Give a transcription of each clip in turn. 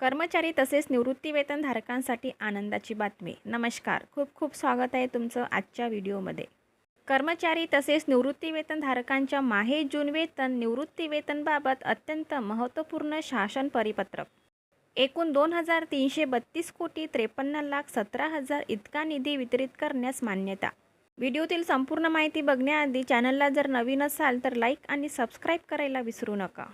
कर्मचारी तसेच निवृत्तीवेतनधारकांसाठी आनंदाची बातमी. नमस्कार. खूप खूप स्वागत आहे तुमचं आजच्या व्हिडिओमध्ये. कर्मचारी तसेच निवृत्तीवेतनधारकांच्या माहे जून वेतन निवृत्तीवेतनबाबत अत्यंत महत्त्वपूर्ण शासन परिपत्रक. एकूण दोन हजार तीनशे बत्तीस कोटी त्रेपन्न लाख सतरा हजार इतका निधी वितरित करण्यास मान्यता. व्हिडिओतील संपूर्ण माहिती बघण्याआधी चॅनलला जर नवीन असाल तर लाईक आणि सबस्क्राईब करायला विसरू नका.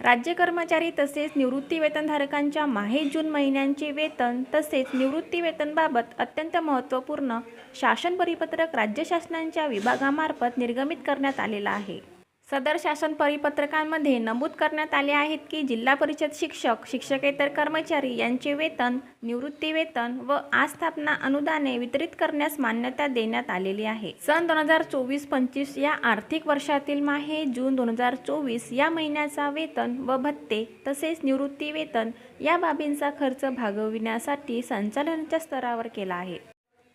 राज्य कर्मचारी तसेच निवृत्तीवेतनधारकांच्या माहे जून महिन्यांचे वेतन तसेच निवृत्तीवेतनबाबत अत्यंत महत्त्वपूर्ण शासन परिपत्रक राज्य शासनांच्या विभागामार्फत निर्गमित करण्यात आलेलं आहे. सदर शासन परिपत्रकांमध्ये नमूद करण्यात आले आहेत की जिल्हा परिषद शिक्षक शिक्षकेतर कर्मचारी यांचे वेतन निवृत्तीवेतन व आस्थापना अनुदाने वितरित करण्यास मान्यता देण्यात आलेली आहे. सन दोन हजार चोवीस पंचवीस या आर्थिक वर्षातील माहे जून दोन हजार चोवीस या महिन्याचा वेतन व भत्ते तसेच निवृत्तीवेतन या बाबींचा खर्च भागविण्यासाठी संचालनाच्या स्तरावर केला आहे.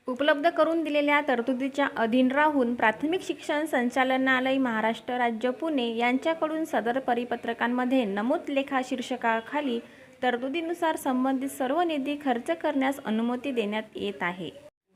उपलब्ध करून दिलेल्या तरतुदीच्या अधीन राहून प्राथमिक शिक्षण संचालनालय महाराष्ट्र राज्य पुणे यांच्याकडून सदर परिपत्रकांमध्ये नमूद लेखा शीर्षकाखाली तरतुदीनुसार संबंधित सर्व निधी खर्च करण्यास अनुमती देण्यात येत आहे.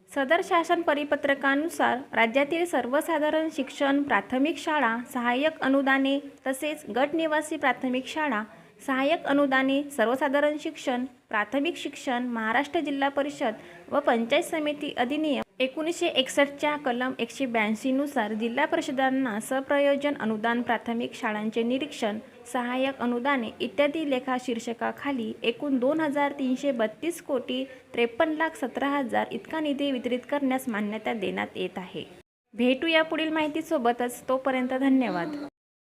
सदर शासन परिपत्रकानुसार राज्यातील सर्वसाधारण शिक्षण प्राथमिक शाळा सहाय्यक अनुदाने तसेच गट निवासी प्राथमिक शाळा सहाय्यक अनुदाने सर्वसाधारण शिक्षण प्राथमिक शिक्षण महाराष्ट्र जिल्हा परिषद व पंचायत समिती अधिनियम एकोणीसशे एकसष्टच्या कलम एकशे ब्याऐंशीनुसार जिल्हा परिषदांना सप्रयोजन अनुदान प्राथमिक शाळांचे निरीक्षण सहाय्यक अनुदाने इत्यादी लेखा शीर्षकाखाली एकूण दोन हजार तीनशे बत्तीस कोटी त्रेपन्न लाख सतरा हजार इतका निधी वितरित करण्यास मान्यता देण्यात येत आहे. भेटू या पुढील माहितीसोबतच तोपर्यंत धन्यवाद.